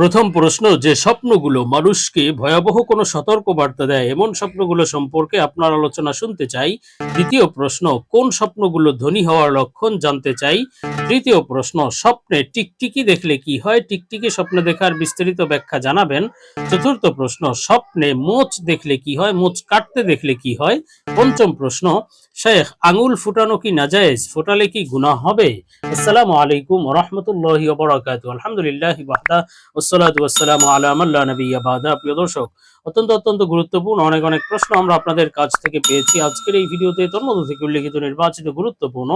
প্রথম প্রশ্ন, যে স্বপ্নগুলো মানুষকে ভয়াবহ কোনো সতর্ক বার্তা দেয়, এমন স্বপ্নগুলো সম্পর্কে আপনার আলোচনা শুনতে চাই। দ্বিতীয় প্রশ্ন, কোন স্বপ্নগুলো ধনী হওয়ার লক্ষণ জানতে চাই? তৃতীয় প্রশ্ন, স্বপ্নে টিকটিকি দেখলে কি হয়? টিকটিকি স্বপ্ন দেখার বিস্তারিত ব্যাখ্যা জানাবেন। চতুর্থ প্রশ্ন, স্বপ্নে মোচ দেখলে কি হয়? মোচ কাটতে দেখলে কি হয়? পঞ্চম প্রশ্ন শেখ, আঙুল ফুটানো কি নাজায়েজ? ফোটালে কি গুনাহ হবে? আসসালামু আলাইকুম রহমতুল্লাহি আলহামদুলিল্লাহ ওয়াহদা ওসলাত ওয়াসালাম আলামাল্লা নবী আবাদা প্রিয় দর্শক অত্যন্ত অত্যন্ত গুরুত্বপূর্ণ। অনেক অনেক প্রশ্ন আমরা আপনাদের কাছ থেকে পেয়েছি। আজকের এই ভিডিওতে তোর মধ্যে থেকে উল্লেখিত নির্বাচিত গুরুত্বপূর্ণ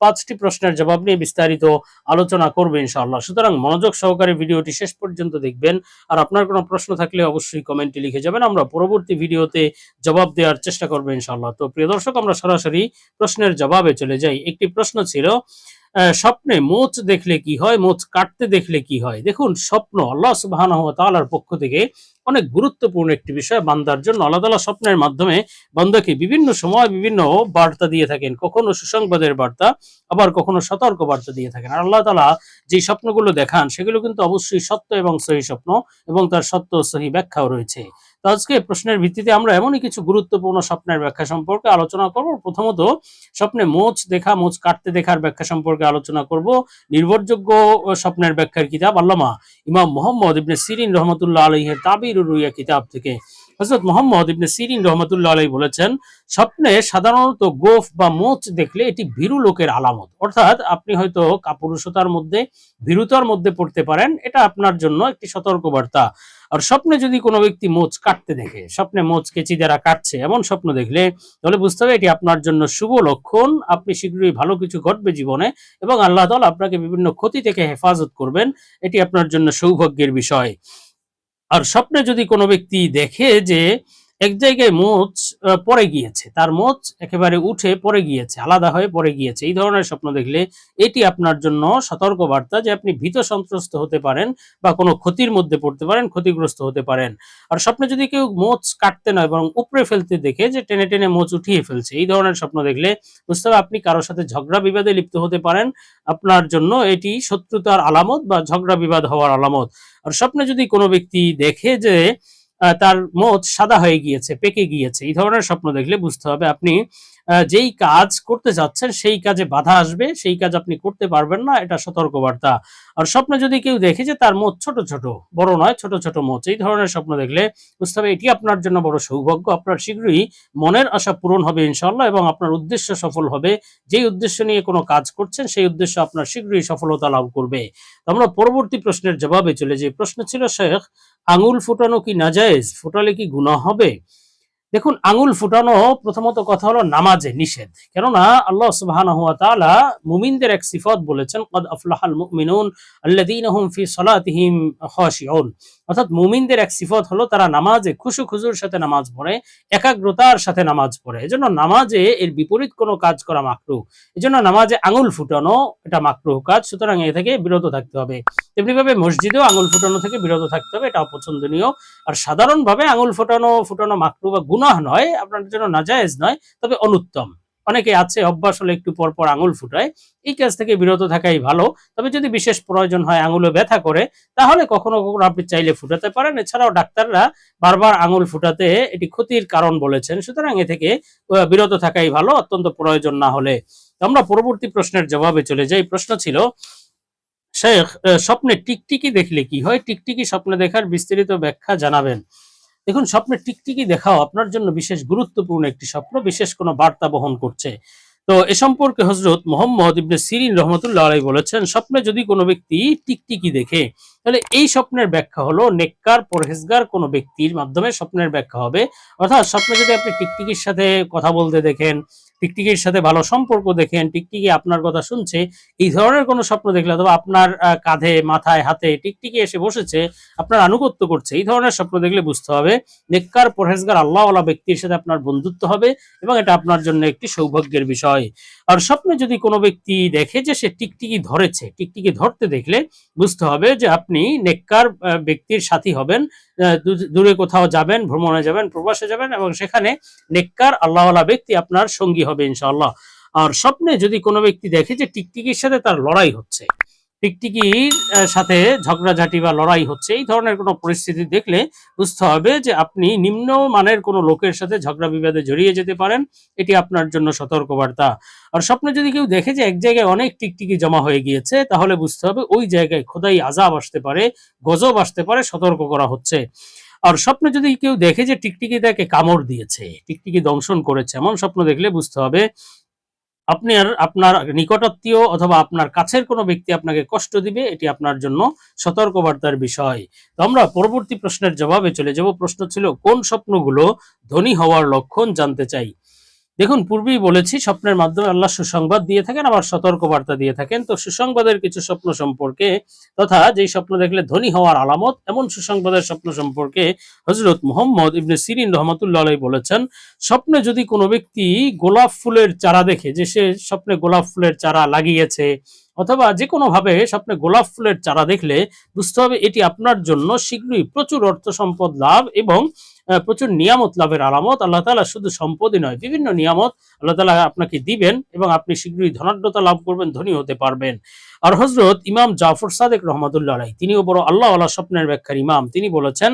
পাঁচটি প্রশ্নের জবাব নিয়ে বিস্তারিত আলোচনা করবে ইনশাআল্লাহ। সুতরাং মনোযোগ সহকারে ভিডিওটি শেষ পর্যন্ত দেখবেন। আর আপনার কোনো প্রশ্ন থাকলে অবশ্যই কমেন্টে লিখে যাবেন। আমরা পরবর্তী ভিডিওতে জবাব দেওয়ার চেষ্টা করব ইনশাআল্লাহ। তো প্রিয় দর্শক, আমরা সরাসরি প্রশ্নের জবাবে চলে যাই। একটি প্রশ্ন ছিল স্বপ্নে মোচ দেখলে কি হয়? মোচ কাটতে দেখলে কি হয়? দেখুন, স্বপ্ন আল্লাহ তাআলার পক্ষ থেকে অনেক গুরুত্বপূর্ণ একটি বিষয় বান্দার জন্য। আল্লাহ তাআলা স্বপ্নের মাধ্যমে বান্দাকে বিভিন্ন সময় বিভিন্ন বার্তা দিয়ে থাকেন। কখনো সুসংবাদের বার্তা, আবার কখনো সতর্ক বার্তা দিয়ে থাকেন। আর আল্লাহ তাআলা যে স্বপ্নগুলো দেখান, সেগুলো কিন্তু অবশ্যই সত্য এবং সহি স্বপ্ন এবং তার সত্য সহি ব্যাখ্যাও রয়েছে। তো আজকে প্রশ্নের ভিত্তিতে আমরা এমনই কিছু গুরুত্বপূর্ণ স্বপ্নের ব্যাখ্যা সম্পর্কে আলোচনা করব। প্রথমত, স্বপ্নে মোচ দেখা, মোচ কাটতে দেখার ব্যাখ্যা সম্পর্কে আলোচনা করব। নির্ভরযোগ্য স্বপ্নের ব্যাখ্যার কিতাব আল্লামা ইমাম মোহাম্মদ ইবনে সিরিন রহমতুল্লাহ আলহের তাবির রুইয়া কিতাব থেকে। হজরত মোহাম্মদ ইবনে সিরিন রহমতুল্লাহ আলাই বলেছেন, স্বপ্নে সাধারণত গোফ বা মোচ দেখলে এটি ভীরু লোকের আলামত। অর্থাৎ আপনি হয়তো কাপুরুষতার মধ্যে, ভীরুতার মধ্যে পড়তে পারেন, এটা আপনার জন্য একটি সতর্কবার্তা। আর স্বপ্নে যদি কোনো ব্যক্তি মোচ কাটতে দেখে, স্বপ্নে মোচ কেচি দ্বারা কাটছে এমন স্বপ্ন দেখলে, তাহলে বুঝতে হবে এটি আপনার জন্য শুভ লক্ষণ। আপনি শীঘ্রই ভালো কিছু ঘটবে জীবনে এবং আল্লাহ তাআলা আপনাকে বিভিন্ন ক্ষতি থেকে হেফাজত করবেন, এটি আপনার জন্য সৌভাগ্যের বিষয়। আর স্বপ্নে যদি কোনো ব্যক্তি দেখে যে এক জায়গায় মোচ পড়ে গিয়েছে। তার মোচ একেবারে উঠে পরে গিয়েছে, আলাদা হয়ে পরে গিয়েছে। এই ধরনের স্বপ্ন দেখলে এটি আপনার জন্য সতর্ক বার্তা যে আপনি ভীত সন্ত্রস্ত হতে পারেন বা কোনো ক্ষতির মধ্যে পড়তে পারেন, ক্ষতিগ্রস্ত হতে পারেন। আর স্বপ্নে যদি কেউ মোচ কাটতে নয় বরং উপড়ে ফেলতে দেখে যে টেনে টেনে মোচ উঠিয়ে ফেলছে, এই ধরনের স্বপ্ন দেখলে বুঝতে হবে আপনি কারোর সাথে ঝগড়া বিবাদে লিপ্ত হতে পারেন। আপনার জন্য এটি শত্রুতার আলামত বা ঝগড়া বিবাদ হওয়ার আলামত। আর স্বপ্নে যদি কোনো ব্যক্তি দেখে যে তার মোচ সাদা হয়ে গিয়েছে পেকে গিয়েছে। এই ধরনের স্বপ্ন দেখলে বুঝতে হবে আপনি যেই কাজ করতে যাচ্ছেন, সেই কাজে বাধা আসবে, সেই কাজ আপনি করতে পারবেন না, এটা সতর্কবার্তা। আর স্বপ্নে যদি কেউ দেখে যে তার মোচ ছোট ছোট, বড় নয়, ছোট ছোট মোচ এই ধরনের স্বপ্ন দেখলে বুঝতে হবে এটি আপনার জন্য বড় সৌভাগ্য। আপনার শীঘ্রই মনের আশা পূরণ হবে ইনশাল্লাহ এবং আপনার উদ্দেশ্য সফল হবে। যেই উদ্দেশ্য নিয়ে কোনো কাজ করছেন, সেই উদ্দেশ্য আপনার শীঘ্রই সফলতা লাভ করবে। আমরা পরবর্তী প্রশ্নের জবাবে চলে যে প্রশ্ন ছিল, শেখ, আঙুল ফুটানো কি নাজায়েজ? ফুটালে কি গুনাহ হবে? দেখুন, আঙুল ফুটানো প্রথমত কথা হলো নামাজে নিষেধ। কেননা আল্লাহ তাআলা মুমিনদের এক সিফত বলেছেন, কদ আফলাহাল মুমিনুন আল্লাযীনা ফি সালাতিহিম খাশিউন। অর্থাৎ মুমিনদের এক সিফত হলো তারা নামাজে খুশু খুজুর সাথে নামাজ পড়ে, একাগ্রতার সাথে নামাজ পড়ে। এজন্য নামাজে এর বিপরীত কোনো কাজ করা মাকরুহ। এজন্য নামাজে আঙুল ফুটানো এটা মাকরুহ কাজ, সুতরাং এ থেকে বিরত থাকতে হবে। তেমনিভাবে মসজিদেও আঙুল ফুটানো থেকে বিরত থাকতে হবে এটা অপছন্দনীয় আর সাধারণভাবে আঙুল ফোটানো, ফুটানো মাকরু বা গুনাহ নয়, আপনার জন্য নাজায়েজ নয়, তবে অনুত্তম। অনেকে আছে, অভ্যাস হলে একটু পর পর আঙুল ফুটায়। এই কাজ থেকে বিরত থাকাই ভালো। তবে যদি বিশেষ প্রয়োজন হয়, আঙুলে ব্যথা করে, তাহলে কখনো কখনো আপনি চাইলে ফুটাতে পারেন। এছাড়াও ডাক্তাররা বারবার আঙুল ফুটাতে এটি ক্ষতির কারণ বলেছেন। সুতরাং এ থেকে বিরত থাকাই ভালো, অত্যন্ত প্রয়োজন না হলে। আমরা পরবর্তী প্রশ্নের জবাবে চলে যাই। প্রশ্ন ছিল, শেখ স্বপ্নে টিকটিকি দেখলে কি হয়? টিকটিকি স্বপ্নে দেখার বিস্তারিত ব্যাখ্যা জানাবেন। দেখুন স্বপ্নের টিকটিকি দেখাও আপনার জন্য বিশেষ গুরুত্বপূর্ণ একটি স্বপ্ন, বিশেষ কোনো বার্তা বহন করছে। তো এ সম্পর্কে হজরত মোহাম্মদ ইবনে সিরিন রহমতুল্লাহ আলাই বলেছেন, স্বপ্নে যদি কোনো ব্যক্তি টিকটিকি দেখে, তাহলে এই স্বপ্নের ব্যাখ্যা হলো নেককার, পরহেজগার কোনো ব্যক্তির মাধ্যমে স্বপ্নের ব্যাখ্যা হবে। অর্থাৎ স্বপ্নে যদি আপনি টিকটিকির সাথে কথা বলতে দেখেন, টিকটিকির সাথে ভালো সম্পর্ক দেখেন, টিকটিকি আপনার কথা শুনছে, এই ধরনের কোনো স্বপ্ন দেখলে অথবা আপনার কাঁধে, মাথায়, হাতে টিকটিকি এসে বসেছে, আপনার আনুগত্য করছে, এই ধরনের স্বপ্ন দেখলে বুঝতে হবে নেককার, পরহেজগার আল্লাহওয়ালা ব্যক্তির সাথে আপনার বন্ধুত্ব হবে এবং এটা আপনার জন্য একটি সৌভাগ্যের বিষয়। আর স্বপ্নে যদি কোনো ব্যক্তি দেখে যে সে টিকটিকি ধরেছে, টিকটিকি ধরতে দেখলে বুঝতে হবে যে আপনি নেককার ব্যক্তির সাথী হবেন দূরে কোথাও যাবেন, ভ্রমণে যাবেন, প্রবাসে যাবেন এবং সেখানে নেককার, আল্লাহওয়ালা ব্যক্তি আপনার সঙ্গী হবে ইনশাআল্লাহ। আর স্বপ্নে যদি কোনো ব্যক্তি দেখে যে টিকটিকির সাথে তার লড়াই হচ্ছে টিকটিকির সাথে ঝগড়াঝাটি বা লড়াই হচ্ছে, এই ধরনের কোনো পরিস্থিতি দেখলে বুঝতে হবে যে আপনি নিম্ন মানের কোনো লোকের সাথে ঝগড়া বিবাদে জড়িয়ে যেতে পারেন, এটি আপনার জন্য সতর্কবার্তা। আর স্বপ্নে যদি কেউ দেখে যে এক জায়গায় অনেক টিকটিকি জমা হয়ে গিয়েছে, তাহলে বুঝতে হবে ওই জায়গায় খোদাই আজাব আসতে পারে, গজব আসতে পারে, সতর্ক করা হচ্ছে। আর স্বপ্নে যদি কেউ দেখে যে টিকটিকি তাকে কামড় দিয়েছে, টিকটিকি দংশন করেছে, এমন স্বপ্ন দেখলে বুঝতে হবে আপনি আর আপনার নিকটাত্মীয় অথবা আপনার কাছের কোনো ব্যক্তি আপনাকে কষ্ট দিবে, এটি আপনার জন্য সতর্কবার্তার বিষয়। তো আমরা পরবর্তী প্রশ্নের জবাবে চলে যাব। প্রশ্ন ছিল, কোন স্বপ্নগুলো ধনী হওয়ার লক্ষণ জানতে চাই? দেখুন, পূর্বেই বলেছি, স্বপ্নের মাধ্যমে আল্লাহ সুসংবাদ দিয়ে থাকেন, আবার সতর্কবার্তা দিয়ে থাকেন। তো সুসংবাদের কিছু স্বপ্ন সম্পর্কে তথা যেই স্বপ্ন দেখলে ধনী হওয়ার আলামত, এমন সুসংবাদের স্বপ্ন সম্পর্কে হজরত মোহাম্মদ ইবনে সিরিন রহমতুল্লাহ বলেছেন, স্বপ্নে যদি কোনো ব্যক্তি গোলাপ ফুলের চারা দেখে, যে সে স্বপ্নে গোলাপ ফুলের চারা লাগিয়েছে অথবা যে কোনো ভাবে স্বপ্নে গোলাপ ফুলের চারা দেখলে বুঝতে হবে এটি আপনার জন্য শীঘ্রই প্রচুর অর্থ সম্পদ লাভ এবং প্রচুর নিয়ামত লাভের আলামত। আল্লাহ তাআলা শুধু সম্পদই নয়, বিভিন্ন নিয়ামত আল্লাহ তাআলা আপনাকে দিবেন এবং আপনি শীঘ্রই ধনাঢ্যতা লাভ করবেন, ধনী হতে পারবেন। আর হজরত ইমাম জাফর সাদেক রহমতুল্লাহ আলাই তিনিও বড় আল্লাহ আল্লাহ স্বপ্নের ব্যাখ্যার ইমাম। তিনি বলেছেন,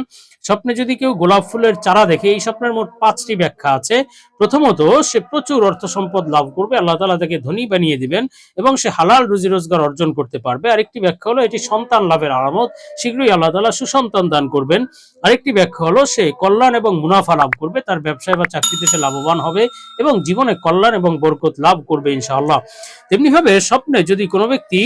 স্বপ্নে যদি কেউ গোলাপ ফুলের চারা দেখে, এই স্বপ্নের মোট পাঁচটি ব্যাখ্যা আছে। প্রথমত, সে প্রচুর অর্থ সম্পদ লাভ করবে, আল্লাহ তাআলা তাকে ধনী বানিয়ে দিবেন এবং সে হালাল রুজি রোজগার অর্জন করতে পারবে। আরেকটি ব্যাখ্যা হলো, এটি সন্তান লাভের আলামত। শীঘ্রই আল্লাহ তালা সুসন্তান দান করবেন। আরেকটি ব্যাখ্যা হলো, সে কল্যাণ এবং মুনাফা লাভ করবে, তার ব্যবসায় বা চাকরিতে সে লাভবান হবে এবং জীবনে কল্যাণ এবং বরকত লাভ করবে ইনশাআল্লাহ। তেমনিভাবে স্বপ্নে যদি কোনো ব্যক্তি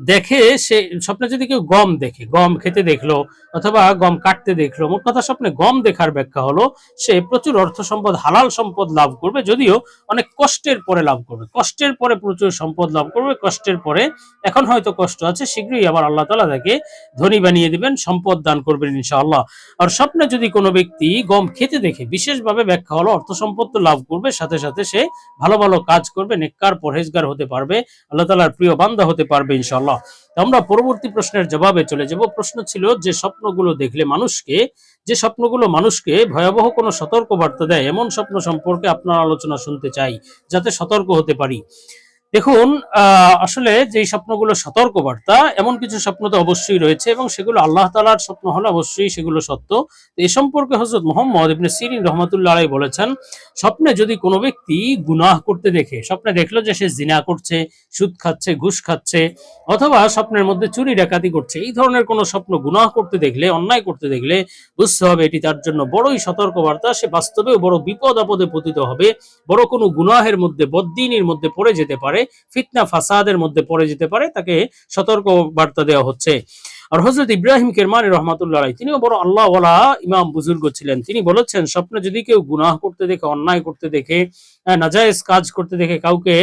দেখে সে স্বপ্নে যদি কেউ গম দেখে, গম খেতে দেখল অথবা গম কাটতে দেখল, মোট কথা স্বপ্নে গম দেখার ব্যাখ্যা হলো, সে প্রচুর অর্থ সম্পদ, হালাল সম্পদ লাভ করবে, যদিও অনেক কষ্টের পরে লাভ করবে। কষ্টের পরে প্রচুর সম্পদ লাভ করবে, কষ্টের পরে এখন হয়তো কষ্ট আছে, শীঘ্রই আবার আল্লাহ তালা তাকে ধনী বানিয়ে দিবেন, সম্পদ দান করবেন ইনশাআল্লাহ। আর স্বপ্নে যদি কোনো ব্যক্তি গম খেতে দেখে, বিশেষভাবে ব্যাখ্যা হলো, অর্থ সম্পদ তো লাভ করবে, সাথে সাথে সে ভালো ভালো কাজ করবে, নেককার পরহেজগার হতে পারবে, আল্লাহ তালার প্রিয় বান্দা হতে পারবে ইনশাআল্লাহ। তো আমরা পরবর্তী প্রশ্নের জবাবে চলে যাব। প্রশ্ন ছিল যে স্বপ্নগুলো দেখলে মানুষকে, যে স্বপ্নগুলো মানুষকে ভয়াবহ কোনো সতর্ক বার্তা দেয়, এমন স্বপ্ন সম্পর্কে আপনার আলোচনা শুনতে চাই, যাতে সতর্ক হতে পারি। দেখুন আসলে যেই স্বপ্নগুলো সতর্ক বার্তা এমন কিছু স্বপ্ন তো অবশ্যই রয়েছে এবং সেগুলো আল্লাহ তালার স্বপ্ন হলে অবশ্যই সেগুলো সত্য। এ সম্পর্কে হজরত মোহাম্মদ ইবনে সিরিন রহমতুল্লাহ আলাই বলেছেন, স্বপ্নে যদি কোনো ব্যক্তি গুনাহ করতে দেখে, স্বপ্নে দেখল যে সে জিনা করছে, সুদ খাচ্ছে, ঘুষ খাচ্ছে, অথবা স্বপ্নের মধ্যে চুরি ডাকাতি করছে, এই ধরনের কোনো স্বপ্ন গুনাহ করতে দেখলে, অন্যায় করতে দেখলে বুঝতে হবে এটি তার জন্য বড়ই সতর্কবার্তা, সে বাস্তবেও বড় বিপদ আপদে পতিত হবে, বড় কোনো গুনাহের মধ্যে, বদ্দিনীর মধ্যে পড়ে যেতে পারে। ফিতনা ফাসাদের মধ্যে পড়ে যেতে পারে, তাকে সতর্ক বার্তা দেওয়া হচ্ছে। আর হজরত ইব্রাহিম কেরমানি রহমাতুল্লাহ তিনিও বড় আল্লাহওয়ালা ইমাম বুজুর্গ ছিলেন। তিনি বলেছেন, স্বপ্নে যদি কেউ গুনাহ করতে দেখে, অন্যায় করতে দেখে নাজায়েজ কাজ করতে দেখে কাউকে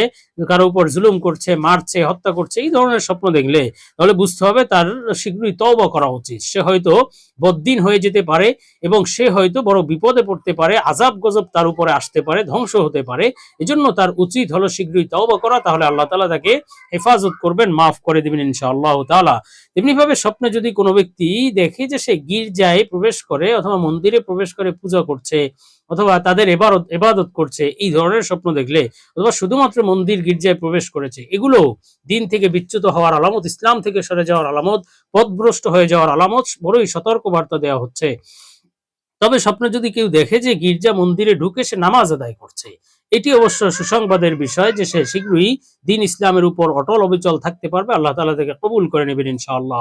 কারও উপর জুলুম করছে, মারছে, হত্যা করছে, এই ধরনের স্বপ্ন দেখলে তাহলে বুঝতে হবে তার শীঘ্রই তওবা করা উচিত। সে হয়তো বদ্দিন হয়ে যেতে পারে এবং সে হয়তো বড় বিপদে পড়তে পারে আজাব গজব তার উপরে আসতে পারে, ধ্বংস হতে পারে। এজন্য তার উচিত হলো শীঘ্রই তওবা করা, তাহলে আল্লাহ তাআলা তাকে হেফাজত করবেন, মাফ করে দিবেন ইনশাআল্লাহ তাআলা। তেমনি ভাবে স্বপ্নে যদি কোনো ব্যক্তি দেখে যে সে গির্জায় প্রবেশ করে অথবা মন্দিরে প্রবেশ করে পূজা করছে অথবা তাদের এবারত, এবাদত করছে, এই ধরনের স্বপ্ন দেখলে, অথবা শুধুমাত্র মন্দির গির্জায় প্রবেশ করেছে, এগুলো দিন থেকে বিচ্যুত হওয়ার আলামত, ইসলাম থেকে সরে যাওয়ার আলামত, পথভ্রষ্ট হয়ে যাওয়ার আলামত, বড়ই সতর্ক বার্তা দেওয়া হচ্ছে। তবে স্বপ্নে যদি কেউ দেখে যে গির্জা মন্দিরে ঢুকে সে নামাজ আদায় করছে, এটি অবশ্য সুসংবাদের বিষয় যে সে শীঘ্রই দিন ইসলামের উপর অটল অবিচল থাকতে পারবে, আল্লাহ তাআলা থেকে কবুল করে নেবেন ইনশাআল্লাহ।